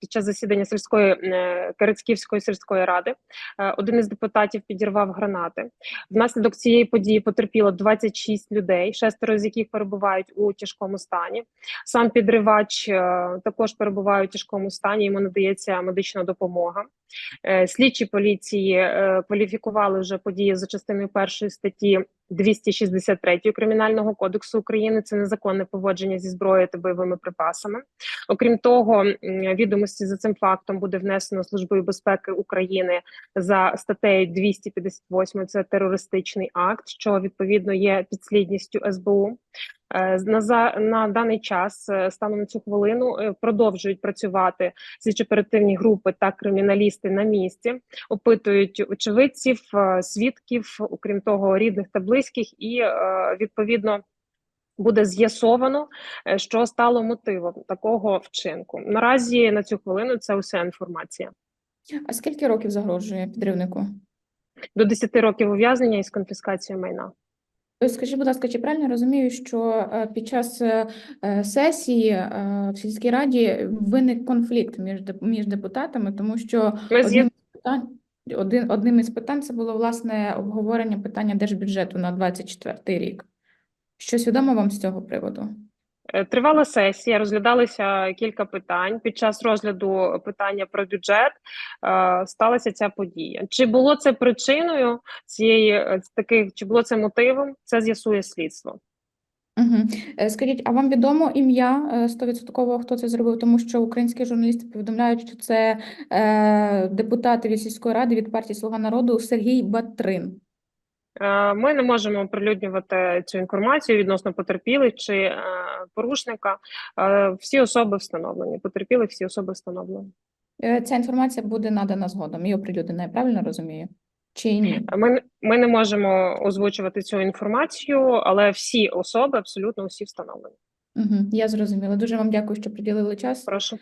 під час засідання сільської е, Керецьківської сільської ради е, один із депутатів підірвав гранати. Внаслідок цієї події потерпіло 26 людей, шестеро з яких перебувають у тяжкому стані. Сам підривач е, також перебуває у тяжкому стані. Йому надається медична допомога. Е, Слідчі поліції е, кваліфікували вже події за частиною першої статті 263 Кримінального кодексу України. Це незаконне поводження зі зброєю та бойовими припасами. Окрім того, відомості за цим фактом буде внесено Службою безпеки України за статтею 258. Це терористичний акт, що відповідно є підслідністю СБУ. Е, На за на даний час е, станом на цю хвилину е, продовжують працювати слідчо-оперативні групи та криміналісти на місці, опитують очевидців, свідків, окрім того, рідних та близьких, і відповідно. Буде з'ясовано, що стало мотивом такого вчинку. Наразі на цю хвилину це уся інформація. А скільки років загрожує підривнику? До 10 років ув'язнення із конфіскацією майна. Скажіть, будь ласка, чи правильно розумію, що е, під час е, е, сесії в сільській раді виник конфлікт між між депутатами, тому що одним із питань, один, одним із питань це було власне обговорення питання держбюджету на 24 рік. Щось відомо вам з цього приводу? Е, Тривала сесія, розглядалися кілька питань. Під час розгляду питання про бюджет е, сталася ця подія. Чи було це причиною цієї е, таких, чи було це мотивом? Це з'ясує слідство. Угу. Скажіть, а вам відомо ім'я е, стовідсотково, хто це зробив? Тому що українські журналісти повідомляють, що це е, депутати від сільської ради від партії Слуга народу Сергій Батрин. Е, Ми не можемо оприлюднювати цю інформацію відносно потерпілих чи е, порушника. Е, Всі особи встановлені. Потерпілих всі особи встановлені. Ця інформація буде надана згодом і оприлюднена, я правильно розумію? Чи ні? Ми, ми не можемо озвучувати цю інформацію, але всі особи абсолютно усі встановлені. Угу. Я зрозуміла. Дуже вам дякую, що приділили час. Прошу.